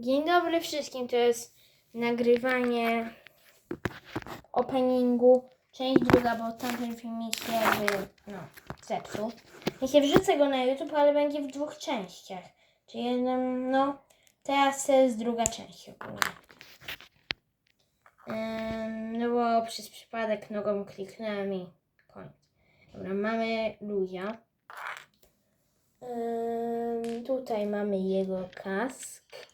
Dzień dobry wszystkim, to jest nagrywanie openingu, część druga, bo tamten filmik się no, zepsuł. Ja się wrzucę go na YouTube, ale będzie w dwóch częściach. Czyli jeden, no, teraz jest druga część ogólnie. Ym, no bo przez przypadek nogą kliknąłem i koniec. Dobra, mamy Luzia. Ym, tutaj mamy jego kask.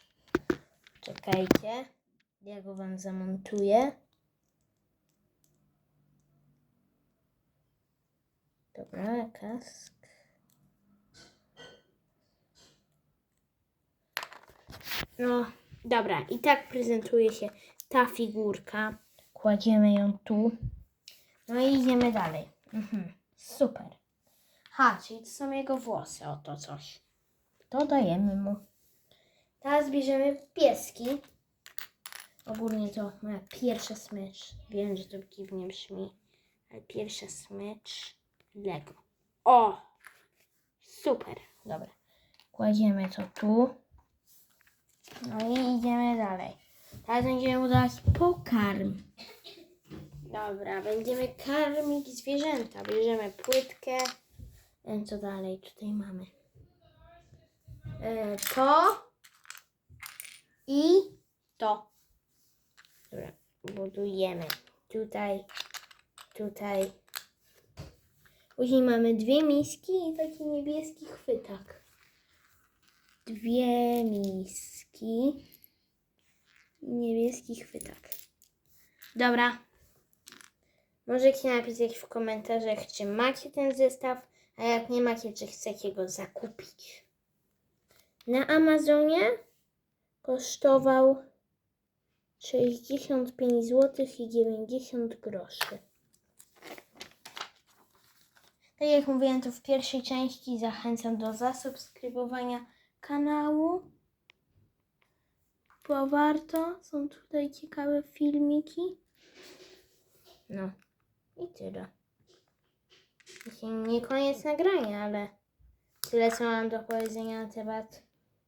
Czekajcie. Ja go wam zamontuję. Dobra, kask. No, dobra. I tak prezentuje się ta figurka. Kładziemy ją tu. No i idziemy dalej. Mhm. Super. Ha, czyli to są jego włosy, oto coś. To dajemy mu. Teraz bierzemy pieski. Ogólnie to moja pierwsza smycz. Wiem, że to dziwnie brzmi, ale pierwsza smycz Lego. O! Super. Dobra. Kładziemy to tu. No i idziemy dalej. Teraz będziemy udawać pokarm. Dobra, będziemy karmić zwierzęta. Bierzemy płytkę. Co dalej tutaj mamy? E, to i to. Dobra, budujemy. Tutaj, tutaj. Później mamy dwie miski i taki niebieski chwytak. Dwie miski i niebieski chwytak. Dobra. Możecie napisać w komentarzach, czy macie ten zestaw, a jak nie macie, czy chcecie go zakupić. Na Amazonie kosztował 65 zł i 90 groszy. Tak jak mówiłem, to w pierwszej części zachęcam do zasubskrybowania kanału, bo warto. Są tutaj ciekawe filmiki. No i tyle. Dzisiaj nie koniec nagrania, ale tyle co mam do powiedzenia na temat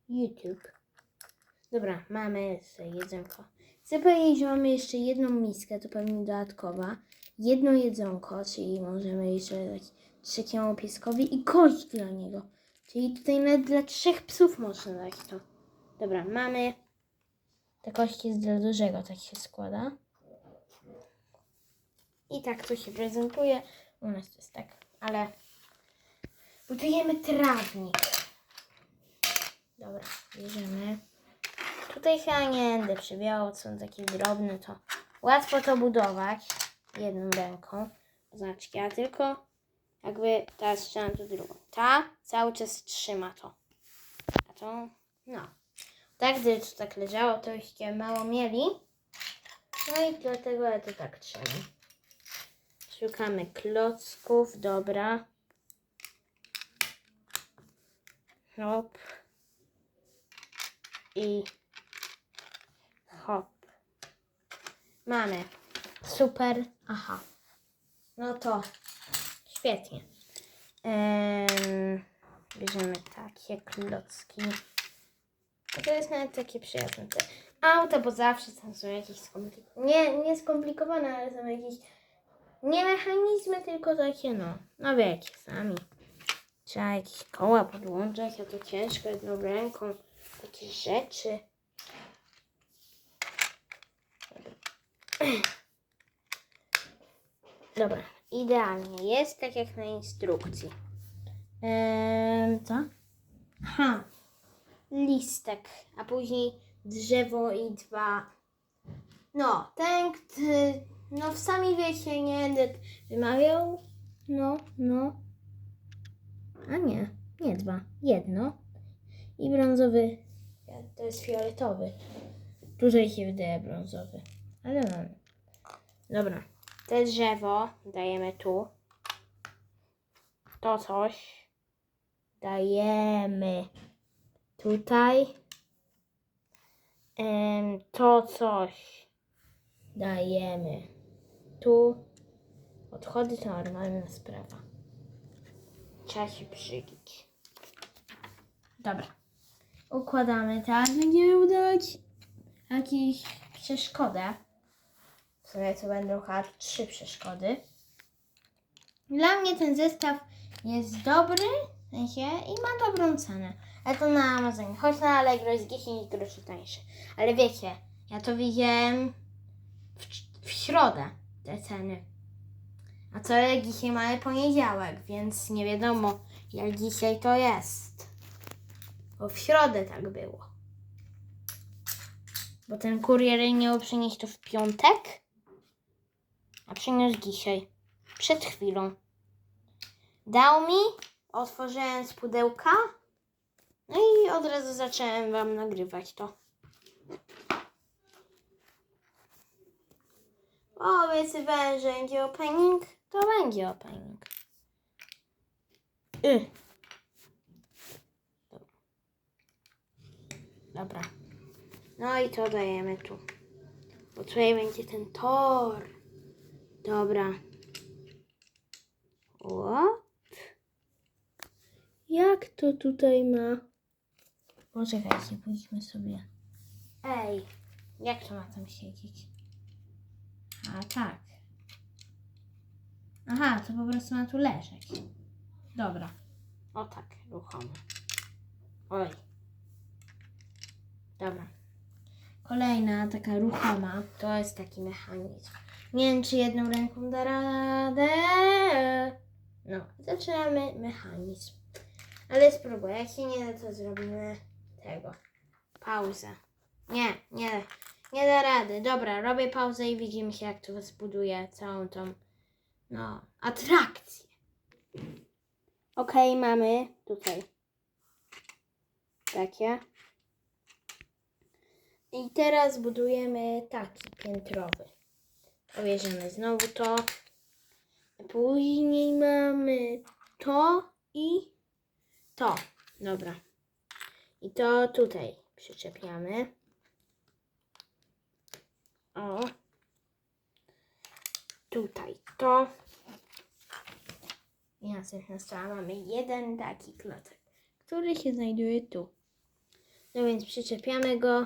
YouTube. Dobra, mamy sobie jedzonko. Chcę powiedzieć, że mamy jeszcze jedną miskę, to pewnie dodatkowa. Jedno jedzonko, czyli możemy jeszcze dać trzeciemu pieskowi i kość dla niego. Czyli tutaj nawet dla trzech psów można dać to. Dobra, mamy. Ta kość jest dla dużego, tak się składa. I tak to się prezentuje. U nas to jest tak, ale budujemy trawnik. Dobra, bierzemy. Tutaj chyba nie będę przybierał, są takie drobne, to łatwo to budować jedną ręką. Znaczy, ja tylko jakby teraz trzymam tu drugą. Ta cały czas trzyma to. A to, no. Tak, gdyby to tak leżało, to byście mało mieli. No i dlatego ja to tak trzymam. Szukamy klocków, dobra. Hop. I hop. Mamy. Super. Aha. No to świetnie. Em, bierzemy takie klocki. To jest nawet takie przyjazne. Te auta, bo zawsze tam są jakieś skomplikowane. Nie, nie skomplikowane, ale są jakieś nie mechanizmy, tylko takie no. No wiecie, sami. Trzeba jakieś koła podłączać, a to ciężko jedną ręką. Takie rzeczy. Dobra, idealnie. Jest tak jak na instrukcji. Ehm, co? Ha. Listek, a później drzewo i dwa. No, ten, no sami wiecie, nie będę wymawiał. No, no. A nie, nie dwa, jedno. I brązowy, to jest fioletowy. Tutaj się wydaje brązowy, ale mam. Dobra, te drzewo dajemy tu. To coś dajemy tutaj. To coś dajemy tu. Odchody to normalna sprawa. Trzeba się przygić. Dobra. układamy tak. Będziemy udać jakąś przeszkodę. W sumie to będą chyba trzy przeszkody. Dla mnie ten zestaw jest dobry w sensie, i ma dobrą cenę. Ale to na Amazonie. Choć na Allegro jest 10 groszy tańszy. Ale wiecie, ja to widziałem w, w środę, te ceny. A co dzisiaj mamy poniedziałek, więc nie wiadomo jak dzisiaj to jest. Bo w środę tak było. Bo ten kurier miał przynieść to w piątek, a przyniósł dzisiaj. Przed chwilą. Dał mi, otworzyłem z pudełka, no i od razu zacząłem Wam nagrywać to. Obiecywałem, że będzie opening, to będzie opening. Y. Dobra. No i to dajemy tu. Bo tutaj będzie ten tor. Dobra. What? Jak to tutaj ma? Poczekajcie, pójdźmy sobie. Ej, jak to ma tam siedzieć? A tak. Aha, to po prostu ma tu leżeć. Dobra. O tak, ruchomo. Oj. Dobra. Kolejna taka ruchoma to jest taki mechanizm. Nie wiem, czy jedną ręką da radę. No, zaczynamy mechanizm. Ale spróbuję. Jak się nie da, to zrobimy tego. Pauzę. Nie, nie, nie da rady. Dobra, robię pauzę i widzimy się, jak to zbuduję całą tą, no, atrakcję. Okej, mamy tutaj takie. I teraz budujemy taki piętrowy. Pobierzemy znowu to. Później mamy to i to. Dobra. I to tutaj przyczepiamy. O. Tutaj to. I następna strona mamy jeden taki klocek, który się znajduje tu. No więc przyczepiamy go.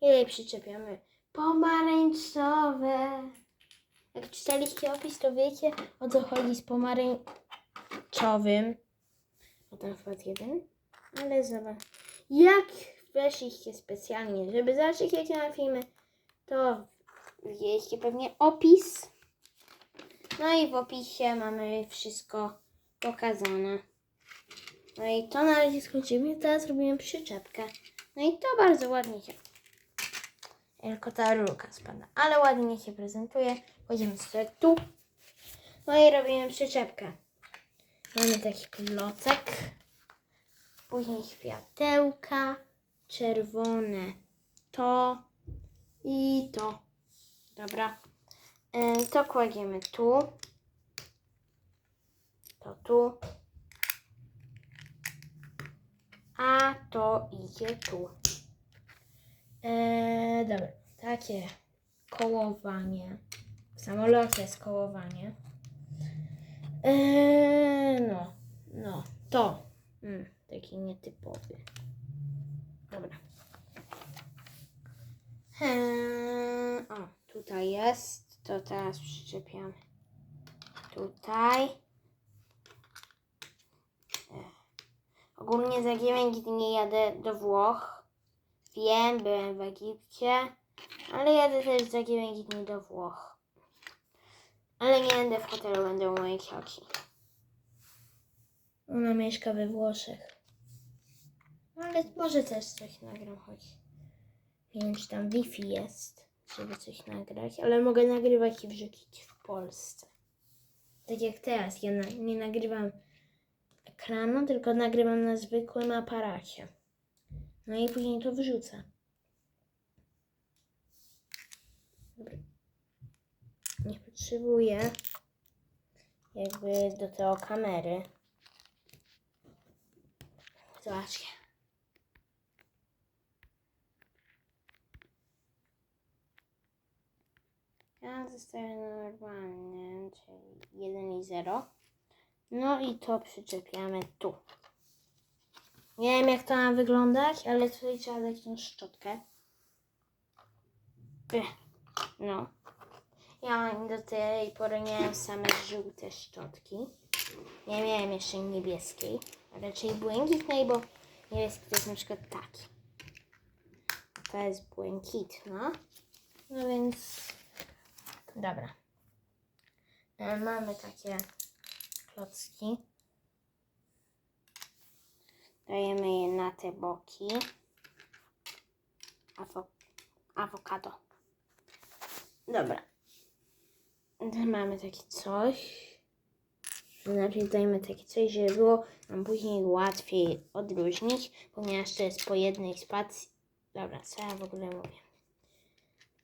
I przyczepiamy pomarańczowe. Jak czytaliście opis, to wiecie o co chodzi z pomarańczowym. O ten wkład jeden. Ale zobacz. Jak weszliście specjalnie, żeby zobaczyć jakie na filmy, to widzieliście pewnie opis. No i w opisie mamy wszystko pokazane. No i to na razie skończymy. Teraz robimy przyczepkę. No i to bardzo ładnie się. Tylko ta rurka spada. Ale ładnie się prezentuje. Kładziemy sobie tu. No i robimy przyczepkę. Mamy taki klocek. Później światełka. Czerwone. To. I to. Dobra. E, To kładziemy tu. To tu. A to idzie tu. E, dobra, takie kołowanie. W samolocie jest kołowanie. E, no, no, to. Mm, taki nietypowy. Dobra. Eee, o, tutaj jest. To teraz przyczepiamy. Tutaj. Ech. Ogólnie za 9 dni jadę do Włoch. Wiem, byłem w Egipcie, ale jadę też za 9 dni do Włoch. Ale nie będę w hotelu, będę u mojej cioci. Ona mieszka we Włoszech. Ale może też coś nagram, choć nie wiem, czy tam Wi-Fi jest, żeby coś nagrać, ale mogę nagrywać i wrzucić w Polsce. Tak jak teraz, ja na, nie nagrywam ekranu, tylko nagrywam na zwykłym aparacie. No i później to wrzucę. Dobra. Nie potrzebuję jakby do tego kamery. Zobaczcie. Ja zostawię normalny, czyli 1 i 0. No i to przyczepiamy tu. Nie wiem jak to ma wyglądać, ale tutaj trzeba dać tą szczotkę. Ech, No. Ja do tej pory miałem same żółte szczotki. Nie miałem jeszcze niebieskiej. Raczej błękitnej, bo niebieski to jest na przykład taki. To jest błękitna. No więc... Dobra. E, Mamy takie klocki. Dajemy je na te boki. Awo awokado. Dobra. Mamy takie coś. Najpierw dajmy takie coś, żeby było nam później łatwiej odróżnić, ponieważ to jest po jednej spacji. Dobra, co ja w ogóle mówię?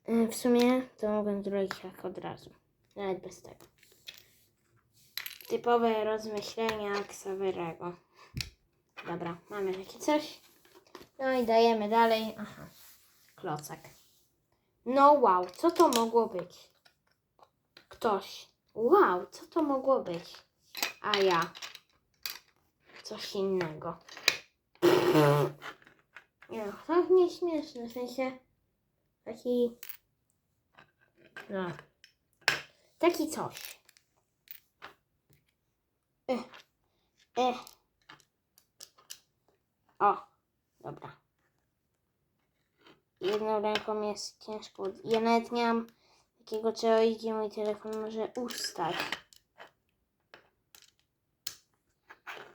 Y, W sumie to mogę zrobić tak od razu. Nawet bez tego. Typowe rozmyślenia Xaverego. Dobra, mamy takie coś. No i dajemy dalej. Aha, klocek. No wow, co to mogło być? Ktoś. Wow, co to mogło być? A ja. Coś innego. No, to nie śmieszne, w sensie taki. No. Taki coś. Ech. Ech. O, dobra. Jedną ręką jest ciężko. Ja nawet nie mam takiego czegoś, gdzie mój telefon może ustać.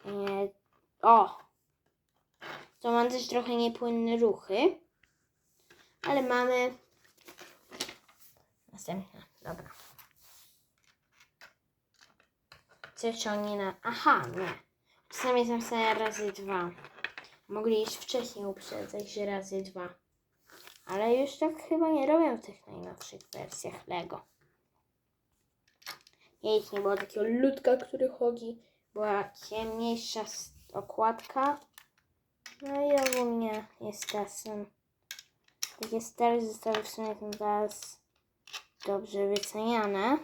Nie. O! To mam też trochę niepłynne ruchy. Ale mamy. Następna. Dobra. Coś oni na. Aha, nie. Czasami jest napisane razy dwa. Mogli już wcześniej uprzedzać, że razy dwa. Ale już tak chyba nie robią w tych najnowszych wersjach Lego. Nic nie było takiego ludka, który chodzi. Była ciemniejsza okładka. No i ogólnie jest czasem. Takie stare zestawy w sumie teraz dobrze wyceniane.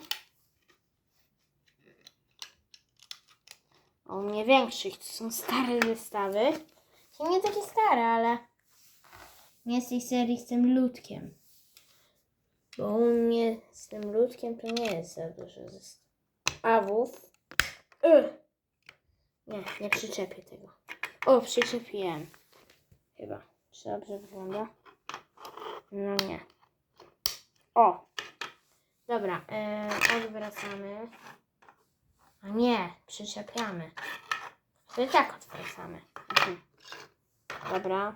U mnie większość to są stare zestawy. To nie takie stare, ale nie tej serii z tym ludkiem. Bo u mnie z tym ludkiem to nie jest za dużo zestawów. Ugh. Nie, nie przyczepię tego. O, przyczepiłem. Chyba. Czy dobrze wygląda? No nie. O! Dobra, yy, odwracamy. A nie, przyczepiamy. To i tak odwracamy. Mhm. Dobra.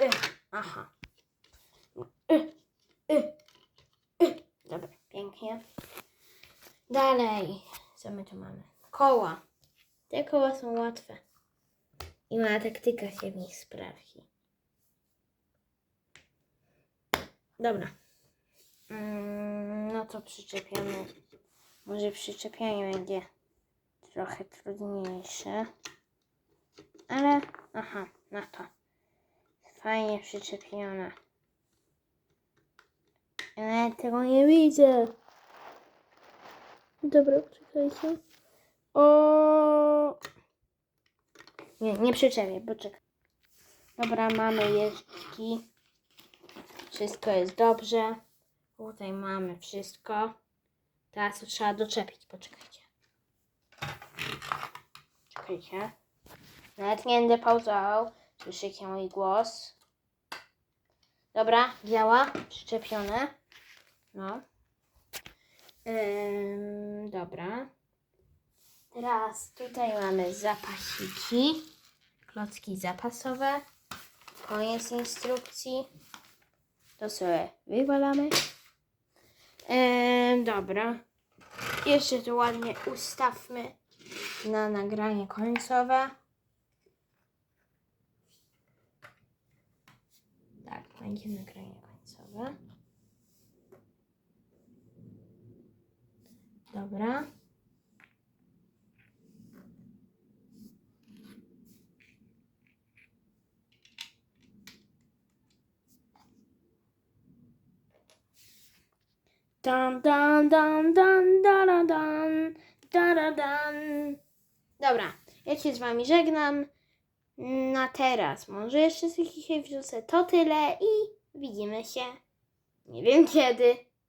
Y, aha. Y, y, y. Dobra, pięknie. Dalej. Co my tu mamy? Koła. Te koła są łatwe. I moja taktyka się w nich sprawdzi. Dobra. Mm, no to przyczepiamy. Może przyczepianie będzie trochę trudniejsze. Ale, aha, na to. Fajnie przyczepione. Ja nawet tego nie widzę. Dobra, poczekajcie. O. Nie, nie przyczepię, poczekaj. Dobra, mamy jeżdżki. Wszystko jest dobrze. Tutaj mamy wszystko. Teraz to trzeba doczepić, poczekajcie. Czekajcie. Nawet nie będę pauzował. Słyszycie mój głos. Dobra, działa. Przyczepione. No. Ym, dobra. Teraz tutaj mamy zapasiki. Klocki zapasowe. Koniec instrukcji. To sobie wywalamy. Ym, dobra. Jeszcze to ładnie ustawmy na nagranie końcowe. będzie nagranie końcowe. Dobra. Dam, dam, dam, dam, dam, dam, dam, dam. Dobra, ja się z wami żegnam na teraz. Może jeszcze coś dzisiaj wrzucę. To tyle i widzimy się. Nie wiem kiedy.